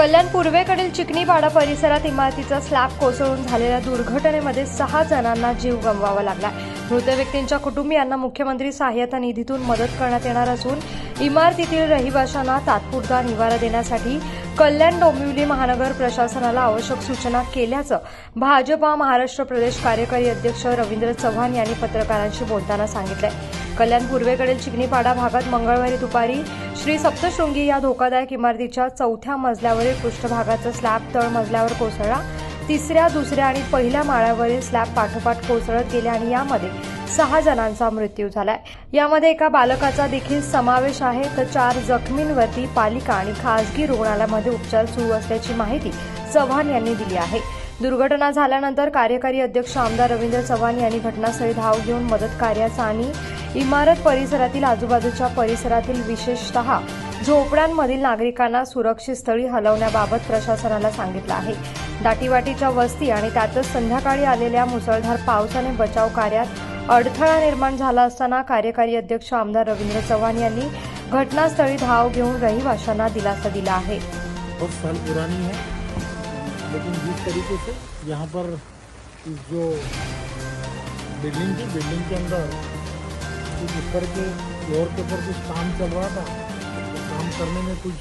कल्याण पूर्वेकडील चिकणीपाडा परिसरात इमारतीचा स्लॅब कोसळून झालेल्या दुर्घटनेमध्ये सहा जणांना जीव गमवावा लागला मृत व्यक्तींच्या कुटुंबियांना मुख्यमंत्री सहाय्यता निधीतून मदत करण्यात येणार असून इमारतीतील रहिवाशांना तात्पुरता निवारा देण्यासाठी कल्याण डोंबिवली महानगर प्रशासनाला आवश्यक सूचना केल्याचं भाजपा महाराष्ट्र प्रदेश कार्यकारी अध्यक्ष रवींद्र चव्हाण यांनी पत्रकारांशी बोलताना सांगितलंय. कल्याण पूर्वेकडील चिकनीपाडा भागात मंगळवारी दुपारी श्री सप्तशृंगी या धोकादायक इमारतीच्या चौथ्या मजल्यावरील पृष्ठभागाचा स्लॅब तळ मजल्यावर कोसळला. तिसऱ्या दुसऱ्या आणि पहिल्या माळ्यावरील स्लॅब पाठोपाठ कोसळत गेले आणि यामध्ये सहा जणांचा मृत्यू झालाय. यामध्ये एका बालकाचा देखील समावेश आहे. तर चार जखमींवरती पालिका आणि खासगी रुग्णालयामध्ये उपचार सुरू असल्याची माहिती चव्हाण यांनी दिली आहे. दुर्घटना झाल्यानंतर कार्यकारी अध्यक्ष आमदार रवींद्र चव्हाण यांनी घटनास्थळी धाव घेऊन मदत कार्याचा आणि इमारत परिसरातील आजूबाजूच्या परिसरातील विशेषतः झोपड्यांमधील नागरिकांना सुरक्षित स्थळी हलवण्याबाबत प्रशासनाला सांगितलं आहे. दाटीवाटीच्या वस्ती आणि त्यातच संध्याकाळी आलेल्या मुसळधार पावसाने बचाव कार्यात अडथळा निर्माण झाला असताना कार्यकारी अध्यक्ष आमदार रवींद्र चव्हाण यांनी घटनास्थळी धाव घेऊन रहिवाशांना दिलासा दिला आहे. साल पुरानी है लेकिन जिस तरीके से यहाँ पर जो बिल्डिंग थी बिल्डिंग के अंदर कुछ ऊपर के फ्लोर के ऊपर कुछ काम चल रहा था तो काम करने में कुछ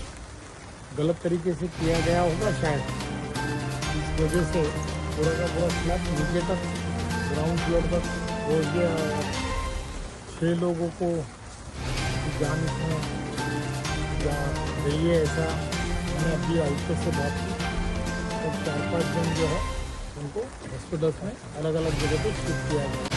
गलत तरीके से किया गया होगा शायद। इस वजह से पूरा का पूरा स्लैब नीचे तक ग्राउंड फ्लोर तक हो गया। और छः लोगों को जान जा रही ऐसा। मैंने अभी आयुक्त से बात की। तो चार पाँच जन जो है, उनको हॉस्पिटल्स में अलग अलग जगह पर शिफ्ट किया गया।